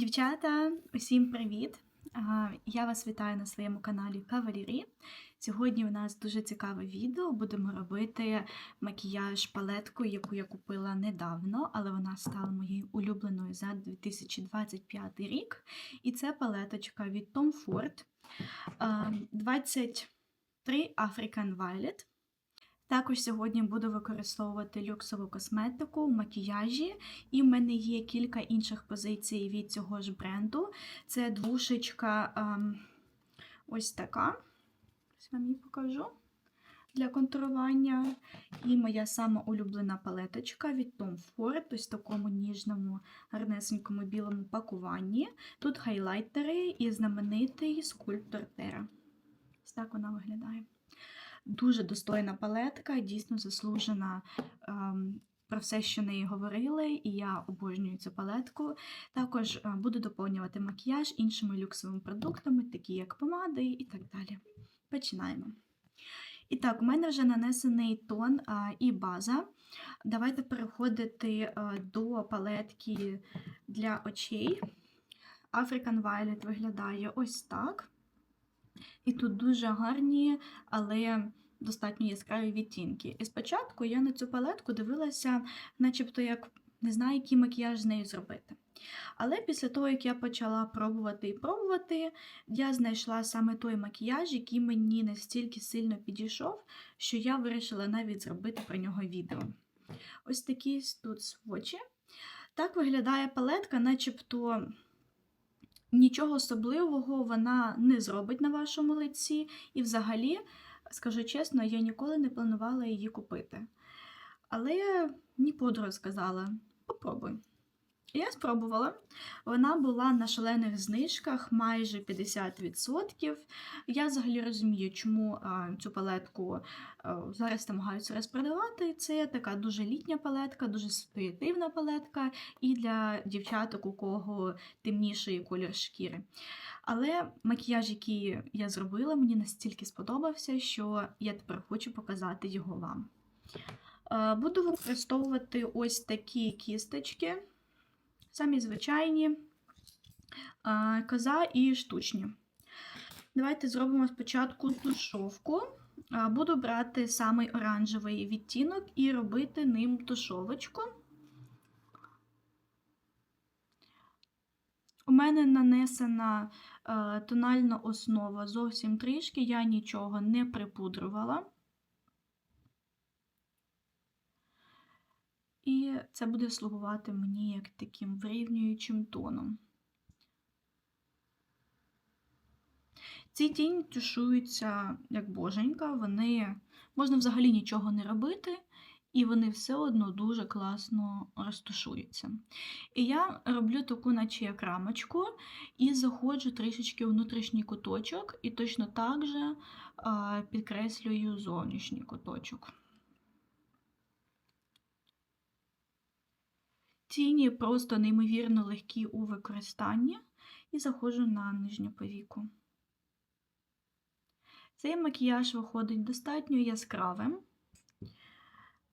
Дівчата, усім привіт! Я вас вітаю на своєму каналі Кавалірі. Сьогодні у нас дуже цікаве відео. Будемо робити макіяж палеткою, яку я купила недавно, але вона стала моєю улюбленою за 2025 рік. І це палеточка від Tom Ford 23 African Violet. Також сьогодні буду використовувати люксову косметику в макіяжі, і в мене є кілька інших позицій від цього ж бренду. Це двушечка ем, ось така. Ось вам її покажу для контурування. І моя сама улюблена палеточка від Tom Ford, ось в такому ніжному, гарнесенькому білому пакуванні. Тут хайлайтери і знаменитий скульптор Тера. Ось так вона виглядає. Дуже достойна палетка, дійсно заслужена ем, про все, що неї говорили, і я обожнюю цю палетку. Також е, буду доповнювати макіяж іншими люксовими продуктами, такі як помади і так далі. Починаємо. І так, у мене вже нанесений тон а, і база. Давайте переходити а, до палетки для очей. African Violet виглядає ось так. І тут дуже гарні, але достатньо яскраві відтінки. І спочатку я на цю палетку дивилася, начебто, як не знаю, який макіяж з нею зробити. Але після того, як я почала пробувати і пробувати, я знайшла саме той макіяж, який мені настільки сильно підійшов, що я вирішила навіть зробити про нього відео. Ось такі тут свочі. Так виглядає палетка, начебто. Нічого особливого вона не зробить на вашому лиці, і взагалі, скажу чесно, я ніколи не планувала її купити. Але ні подруга сказала: попробуй. Я спробувала. Вона була на шалених знижках майже 50%. Я взагалі розумію, чому цю палетку зараз намагаються розпродавати. Це така дуже літня палетка, дуже ситуативна палетка і для дівчаток, у кого темніший колір шкіри. Але макіяж, який я зробила, мені настільки сподобався, що я тепер хочу показати його вам. Буду використовувати ось такі кісточки. Самі звичайні коза і штучні. Давайте зробимо спочатку тушовку. Буду брати самий оранжевий відтінок і робити ним тушовочку. У мене нанесена тональна основа зовсім трішки, я нічого не припудрувала. І це буде слугувати мені як таким вирівнюючим тоном. Ці тіні тушуються як боженька, вони можна взагалі нічого не робити, і вони все одно дуже класно розтушуються. І я роблю таку, наче як рамочку, і заходжу трішечки у внутрішній куточок, і точно так же підкреслюю зовнішній куточок. Тіні просто неймовірно легкі у використанні і заходжу на нижню повіку. Цей макіяж виходить достатньо яскравим,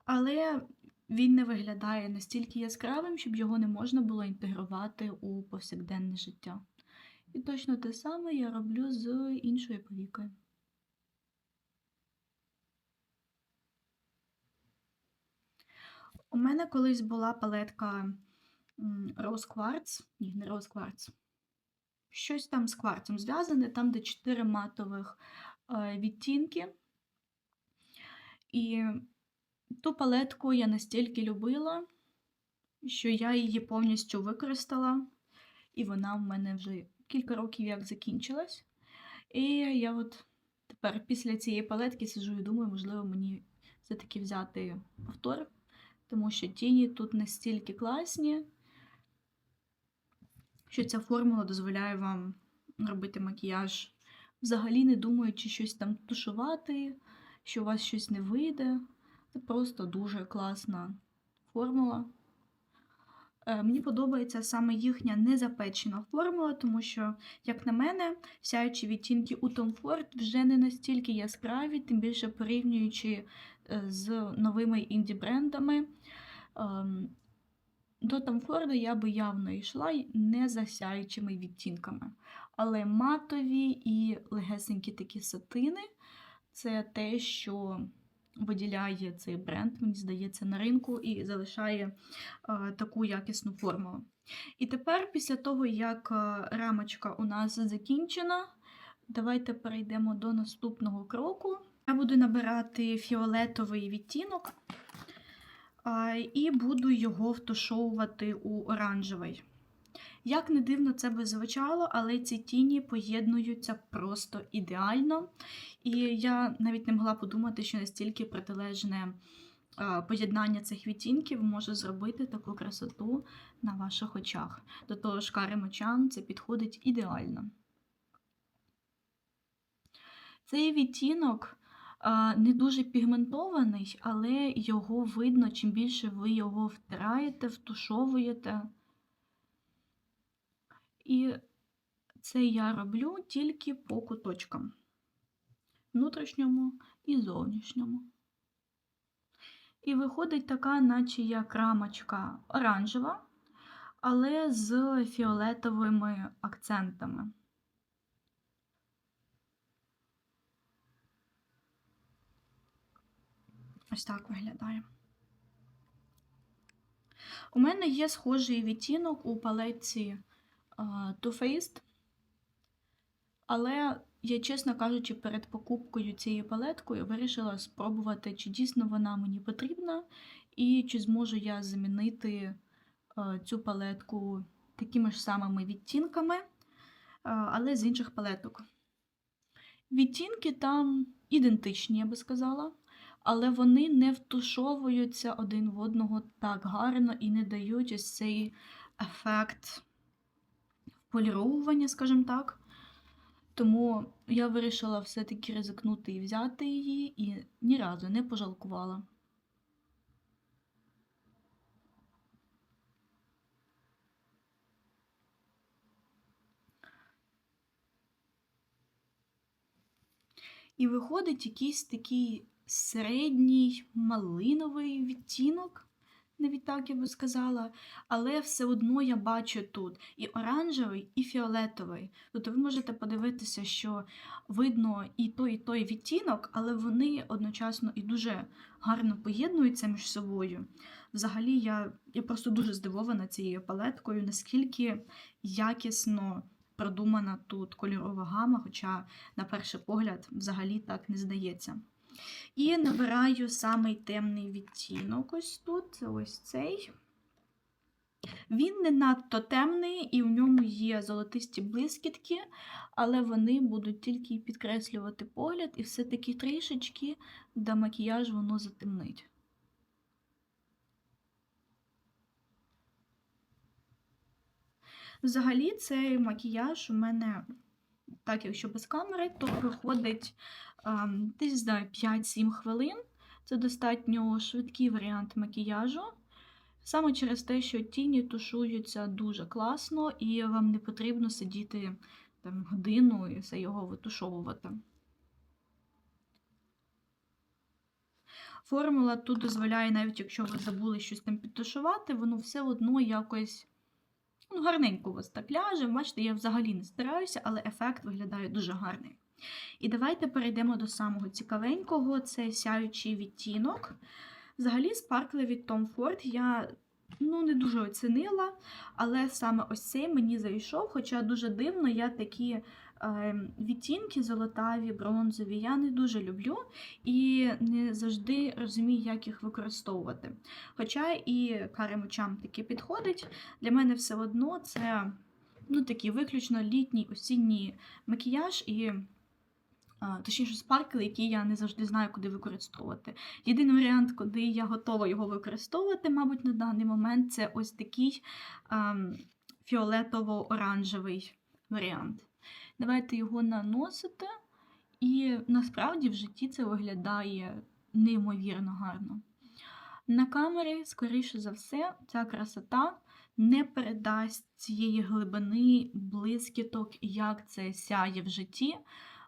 але він не виглядає настільки яскравим, щоб його не можна було інтегрувати у повсякденне життя. І точно те саме я роблю з іншою повікою. У мене колись була палетка Rose Quartz, ні, не Quartz, щось там з кварцем зв'язане, там, де 4 матових е, відтінки. І ту палетку я настільки любила, що я її повністю використала, і вона в мене вже кілька років як закінчилась. І я от тепер після цієї палетки сижу і думаю, можливо, мені все-таки взяти повтор тому що тіні тут настільки класні, що ця формула дозволяє вам робити макіяж, взагалі не думаючи щось там тушувати, що у вас щось не вийде. Це просто дуже класна формула. Е, мені подобається саме їхня незапечена формула, тому що, як на мене, сяючі відтінки у Tom Ford вже не настільки яскраві, тим більше порівнюючи е, з новими інді-брендами. Ем, До Ford я би явно йшла не за сяючими відтінками. Але матові і легесенькі такі сатини це те, що виділяє цей бренд, мені здається, на ринку і залишає е, таку якісну формулу. І тепер, після того, як е, рамочка у нас закінчена, давайте перейдемо до наступного кроку. Я буду набирати фіолетовий відтінок а, і буду його втушовувати у оранжевий. Як не дивно це би звучало, але ці тіні поєднуються просто ідеально. І я навіть не могла подумати, що настільки протилежне поєднання цих відтінків може зробити таку красоту на ваших очах. До того ж, кари мочан це підходить ідеально. Цей відтінок не дуже пігментований, але його видно, чим більше ви його втираєте, втушовуєте. І це я роблю тільки по куточкам внутрішньому і зовнішньому. І виходить така, наче як рамочка оранжева, але з фіолетовими акцентами. Ось так виглядає. У мене є схожий відтінок у палетці uh, Too Faced, але я, чесно кажучи, перед покупкою цієї палеткою вирішила спробувати, чи дійсно вона мені потрібна, і чи зможу я замінити цю палетку такими ж самими відтінками, але з інших палеток. Відтінки там ідентичні, я би сказала але вони не втушовуються один в одного так гарно і не дають ось цей ефект поліровування, скажімо так. Тому я вирішила все-таки ризикнути і взяти її, і ні разу не пожалкувала. І виходить якийсь такий середній малиновий відтінок, навіть так я би сказала, але все одно я бачу тут і оранжевий, і фіолетовий. Тобто ви можете подивитися, що видно і той, і той відтінок, але вони одночасно і дуже гарно поєднуються між собою. Взагалі, я, я просто дуже здивована цією палеткою, наскільки якісно. Продумана тут кольорова гама, хоча, на перший погляд, взагалі так не здається. І набираю самий темний відтінок ось тут, ось цей. Він не надто темний, і в ньому є золотисті блискітки, але вони будуть тільки підкреслювати погляд, і все-таки трішечки до макіяжу воно затемнить. Взагалі, цей макіяж у мене, так якщо без камери, то виходить десь за 5-7 хвилин. Це достатньо швидкий варіант макіяжу. Саме через те, що тіні тушуються дуже класно, і вам не потрібно сидіти там, годину і все його витушовувати. Формула тут дозволяє, навіть якщо ви забули щось там підтушувати, воно все одно якось ну, гарненько у вас так ляже. Бачите, я взагалі не стараюся, але ефект виглядає дуже гарний. І давайте перейдемо до самого цікавенького це сяючий відтінок. Взагалі, спаркли від Tom Ford я ну, не дуже оцінила, але саме ось цей мені зайшов, хоча дуже дивно, я такі е, відтінки золотаві, бронзові, я не дуже люблю і не завжди розумію, як їх використовувати. Хоча і карим очам таки підходить, для мене все одно це ну, такий виключно літній осінній макіяж. і Точніше, спаркли, які я не завжди знаю, куди використовувати. Єдиний варіант, куди я готова його використовувати, мабуть, на даний момент, це ось такий ем, фіолетово-оранжевий варіант. Давайте його наносити, і насправді в житті це виглядає неймовірно гарно. На камері, скоріше за все, ця красота не передасть цієї глибини, блискіток, як це сяє в житті.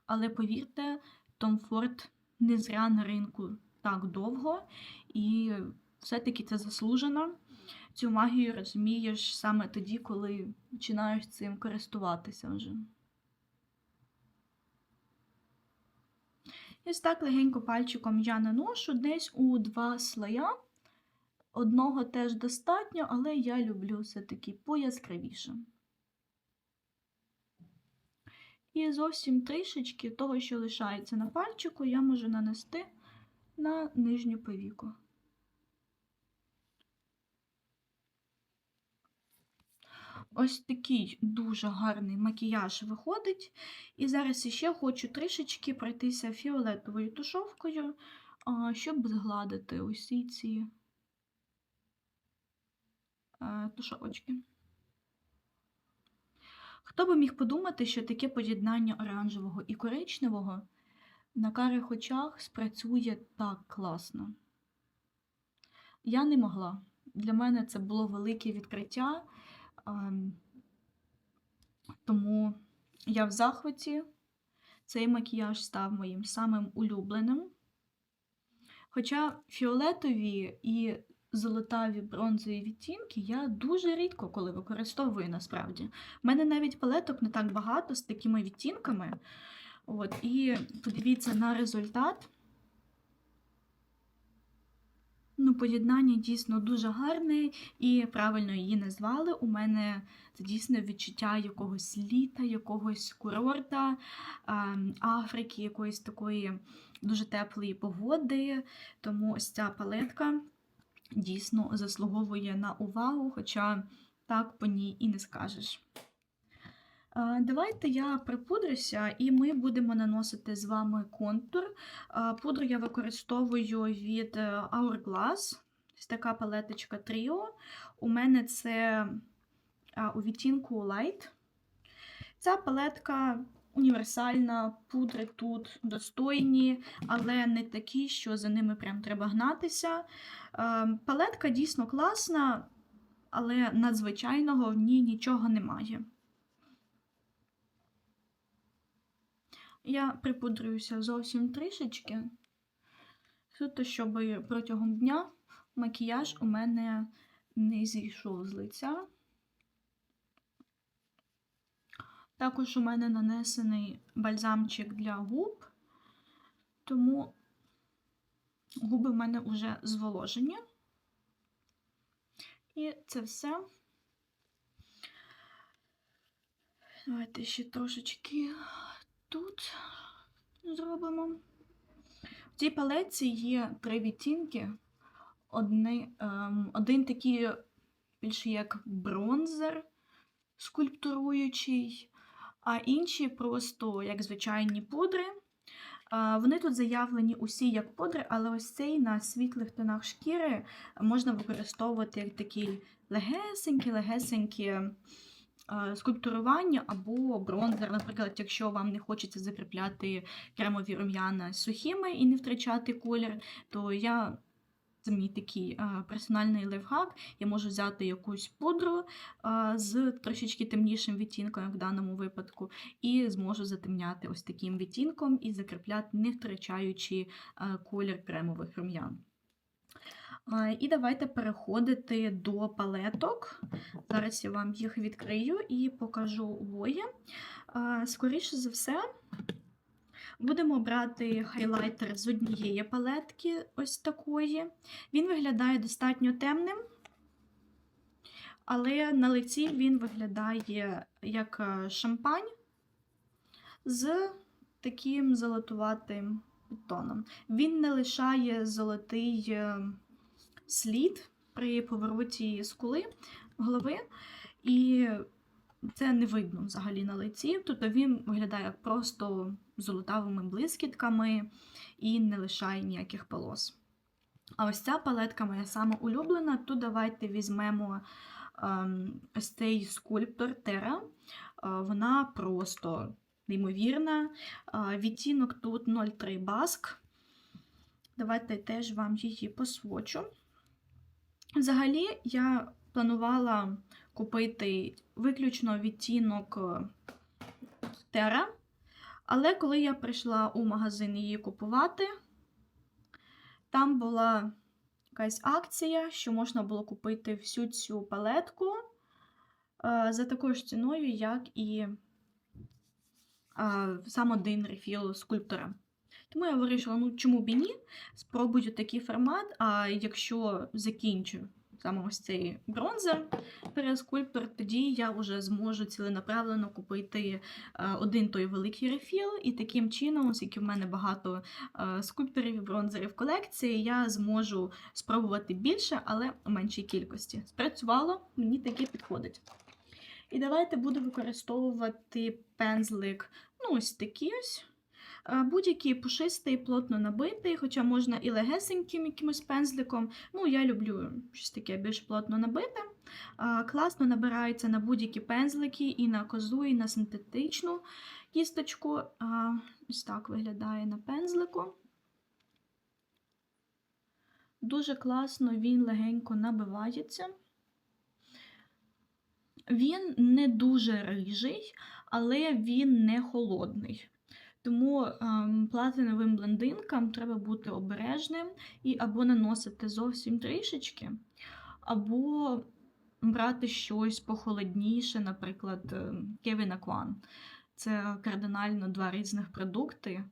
Але повірте, Том Форд не зря на ринку так довго, і все-таки це заслужено. цю магію розумієш саме тоді, коли починаєш цим користуватися вже. І ось так легенько пальчиком я наношу десь у два слоя. Одного теж достатньо, але я люблю все-таки пояскравіше. І зовсім трішечки того, що лишається на пальчику, я можу нанести на нижню повіку. Ось такий дуже гарний макіяж виходить. І зараз іще хочу трішечки пройтися фіолетовою тушовкою, щоб згладити усі ці е, тушовочки. Хто би міг подумати, що таке поєднання оранжевого і коричневого на карих очах спрацює так класно? Я не могла. Для мене це було велике відкриття. Ем, Тому я в захваті. Цей макіяж став моїм самим улюбленим. Хоча фіолетові і золотаві бронзові відтінки я дуже рідко коли використовую насправді. У мене навіть палеток не так багато з такими відтінками. От, і подивіться на результат. Ну, поєднання дійсно дуже гарне і правильно її назвали. У мене це дійсно відчуття якогось літа, якогось курорта, ем, Африки, якоїсь такої дуже теплої погоди. Тому ось ця палетка дійсно заслуговує на увагу, хоча так по ній і не скажеш. Е, Давайте я припудрюся, і ми будемо наносити з вами контур. Е, Пудру я використовую від е, Hourglass. Ось така палеточка Trio. У мене це у відтінку Light. Ця палетка універсальна, пудри тут достойні, але не такі, що за ними прям треба гнатися. Е, Палетка дійсно класна, але надзвичайного в ній нічого немає. Я припудрююся зовсім трішечки, суто, щоб протягом дня макіяж у мене не зійшов з лиця. Також у мене нанесений бальзамчик для губ, тому губи в мене вже зволожені. І це все. Давайте ще трошечки тут зробимо. В цій палеці є три відтінки. Одни, ем, один такий більше як бронзер скульптуруючий, а інші просто як звичайні пудри. Вони тут заявлені усі як пудри, але ось цей на світлих тонах шкіри можна використовувати як такий легесенькі-легесенькі скульптурування або бронзер. Наприклад, якщо вам не хочеться закріпляти кремові рум'яна сухими і не втрачати колір, то я. Це мій такий а, персональний лайфхак. Я можу взяти якусь пудру а, з трошечки темнішим відтінком, як в даному випадку, і зможу затемняти ось таким відтінком і закріпляти, не втрачаючи а, колір кремових рум'ян. І давайте переходити до палеток. Зараз я вам їх відкрию і покажу обоє. Скоріше за все, будемо брати хайлайтер з однієї палетки, ось такої. Він виглядає достатньо темним, але на лиці він виглядає як е, шампань з таким золотуватим тоном. Він не лишає золотий е, слід при повороті скули голови, і це не видно взагалі на лиці. Тобто він виглядає як просто золотавими блискітками і не лишає ніяких полос. А ось ця палетка моя сама улюблена. Тут давайте візьмемо ем, ось цей скульптор Тера. Е, Вона просто неймовірна. Е, Відтінок тут 03 баск. Давайте теж вам її посвочу. Взагалі, я планувала купити виключно відтінок Тера, але коли я прийшла у магазин її купувати, там була якась акція, що можна було купити всю цю палетку е, за такою ж ціною, як і е, сам один рефіл скульптора. Тому я вирішила, ну чому б і ні, спробую такий формат, а якщо закінчу саме ось цей бронзер перескульптор, тоді я вже зможу ціленаправлено купити е, один той великий рефіл, і таким чином, оскільки в мене багато е, скульпторів і бронзерів в колекції, я зможу спробувати більше, але в меншій кількості. Спрацювало, мені таке підходить. І давайте буду використовувати пензлик, ну ось такий ось. Будь-який пушистий, плотно набитий, хоча можна і легесеньким якимось пензликом. Ну, я люблю щось таке більш плотно набите. Класно набирається на будь-які пензлики, і на козу, і на синтетичну кісточку. Ось так виглядає на пензлику. Дуже класно він легенько набивається. Він не дуже рижий, але він не холодний. Тому ем, платиновим блондинкам треба бути обережним і або наносити зовсім трішечки, або брати щось похолодніше, наприклад, Кевіна Кван. Це кардинально два різних продукти.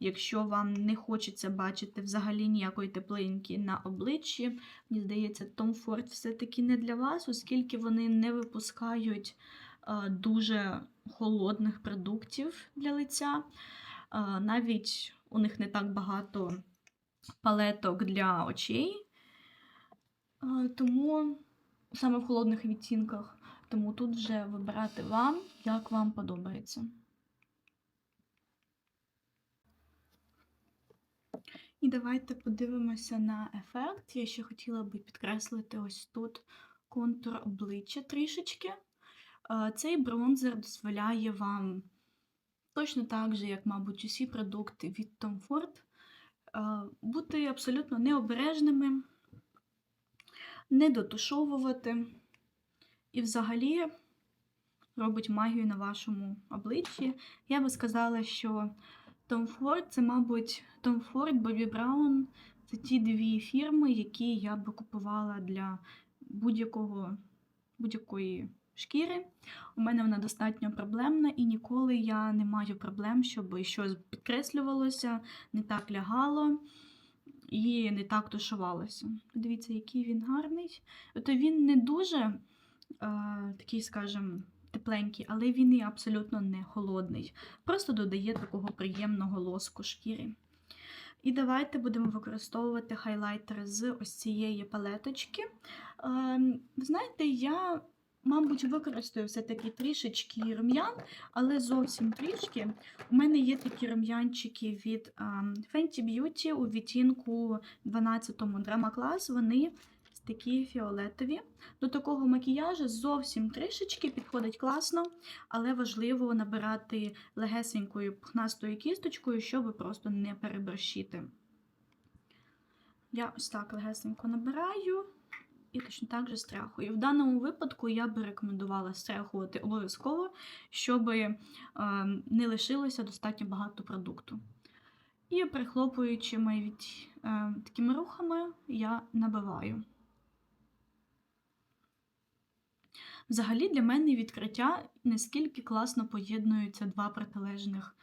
Якщо вам не хочеться бачити взагалі ніякої теплинки на обличчі, мені здається, Tom Ford все-таки не для вас, оскільки вони не випускають е, дуже холодних продуктів для лиця. Е, Навіть у них не так багато палеток для очей, Е, тому саме в холодних відтінках. Тому тут вже вибирати вам, як вам подобається. І давайте подивимося на ефект. Я ще хотіла би підкреслити ось тут контур обличчя трішечки. Цей бронзер дозволяє вам точно так же, як, мабуть, усі продукти від Tom Ford, бути абсолютно необережними, не дотушовувати і взагалі робить магію на вашому обличчі. Я би сказала, що Tom Ford це, мабуть, Tom Ford, Bobbi Brown це ті дві фірми, які я би купувала для будь-якого будь-якої шкіри. У мене вона достатньо проблемна, і ніколи я не маю проблем, щоб щось підкреслювалося, не так лягало і не так тушувалося. Дивіться, який він гарний. Тобто він не дуже е, такий, скажімо, тепленький, але він і абсолютно не холодний. Просто додає такого приємного лоску шкіри. І давайте будемо використовувати хайлайтери з ось цієї палеточки. Ем, Ви знаєте, я, мабуть, використаю все-таки трішечки рум'ян, але зовсім трішки. У мене є такі рум'янчики від ем, Fenty Beauty у відтінку 12-му Drama Class. Вони такі фіолетові. До такого макіяжу зовсім трішечки підходить класно, але важливо набирати легесенькою пухнастою кісточкою, щоб просто не переборщити. Я ось так легесенько набираю і точно так же стряхую. В даному випадку я би рекомендувала стряхувати обов'язково, щоб е, не лишилося достатньо багато продукту. І прихлопуючими від е, такими рухами я набиваю. Взагалі для мене відкриття, наскільки класно поєднуються два протилежних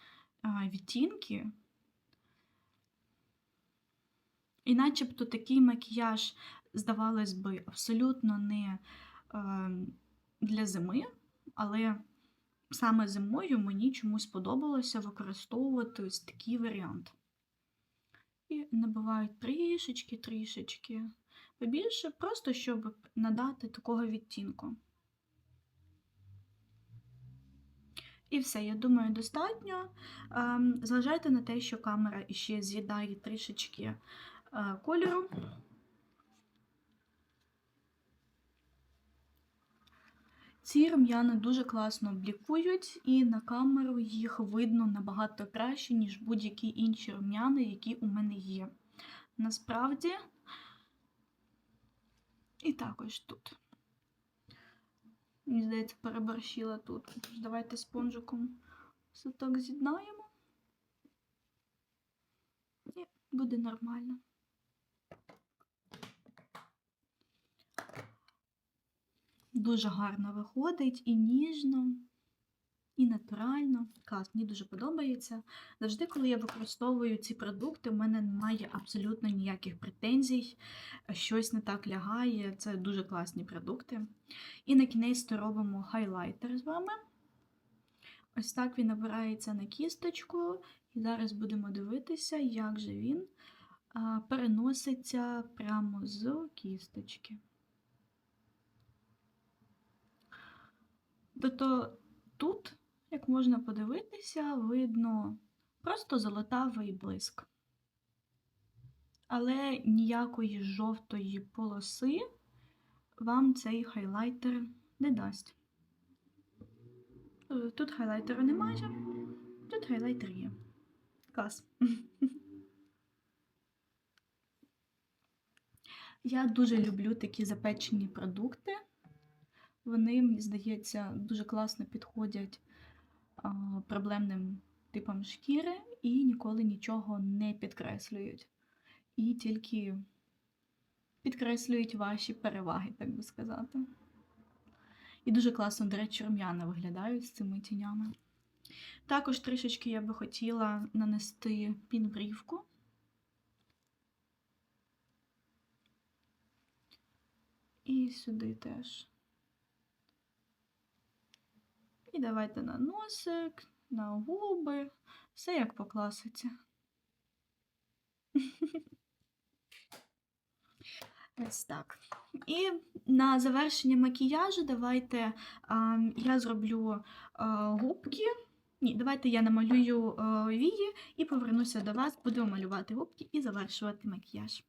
відтінки. І начебто такий макіяж, здавалось би, абсолютно не а, для зими, але саме зимою мені чомусь подобалося використовувати ось такий варіант. І набивають трішечки-трішечки побільше, просто щоб надати такого відтінку. І все, я думаю, достатньо. Ем, зважайте на те, що камера іще з'їдає трішечки е, кольору. Ці рум'яни дуже класно блікують, і на камеру їх видно набагато краще, ніж будь-які інші рум'яни, які у мене є. Насправді, і також тут. Мені здається, переборщила тут. Тож давайте спонжиком все так з'єднаємо. І буде нормально. Дуже гарно виходить і ніжно і натурально. Клас, мені дуже подобається. Завжди, коли я використовую ці продукти, у мене немає абсолютно ніяких претензій, щось не так лягає. Це дуже класні продукти. І на кінець робимо хайлайтер з вами. Ось так він набирається на кісточку. І зараз будемо дивитися, як же він переноситься прямо з кісточки. Тобто тут, як можна подивитися, видно просто золотавий блиск. Але ніякої жовтої полоси вам цей хайлайтер не дасть. Е, Тут хайлайтеру немає, тут хайлайтер є. Клас. Я дуже люблю такі запечені продукти. Вони, мені здається, дуже класно підходять проблемним типам шкіри і ніколи нічого не підкреслюють. І тільки підкреслюють ваші переваги, так би сказати. І дуже класно, до речі, рум'яна виглядають з цими тінями. Також трішечки я би хотіла нанести пінбрівку. І сюди теж. І давайте на носик, на губи, все як по класиці. Ось так. І на завершення макіяжу давайте а, я зроблю а, губки. Ні, давайте я намалюю а, вії і повернуся до вас, буду малювати губки і завершувати макіяж.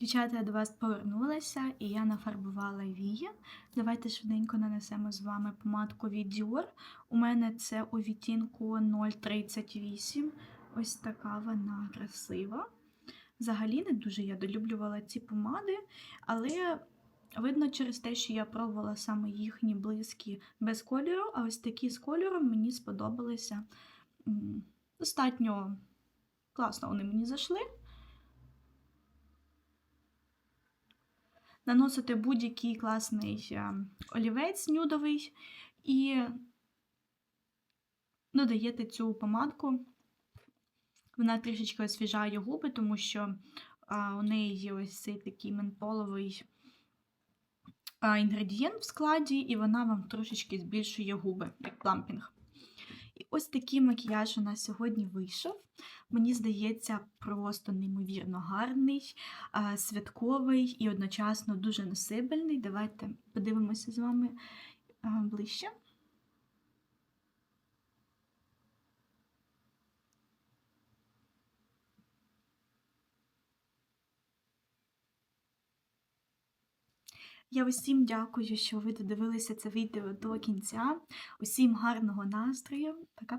Дівчата, до вас повернулася і я нафарбувала вії. Давайте швиденько нанесемо з вами помадку від Dior. У мене це у відтінку 038. Ось така вона красива. Взагалі не дуже я долюблювала ці помади, але видно через те, що я пробувала саме їхні блиски без кольору, а ось такі з кольором мені сподобалися. Достатньо класно вони мені зайшли. Наносите будь-який класний е, олівець нюдовий і додаєте цю помадку. Вона трішечки освіжає губи, тому що а, у неї є ось цей такий ментоловий а, інгредієнт в складі, і вона вам трошечки збільшує губи, як плампінг. Ось такий макіяж у нас сьогодні вийшов. Мені здається, просто неймовірно гарний, святковий і одночасно дуже носибельний. Давайте подивимося з вами ближче. Я усім дякую, що ви додивилися це відео до кінця. Усім гарного настрою. Пока.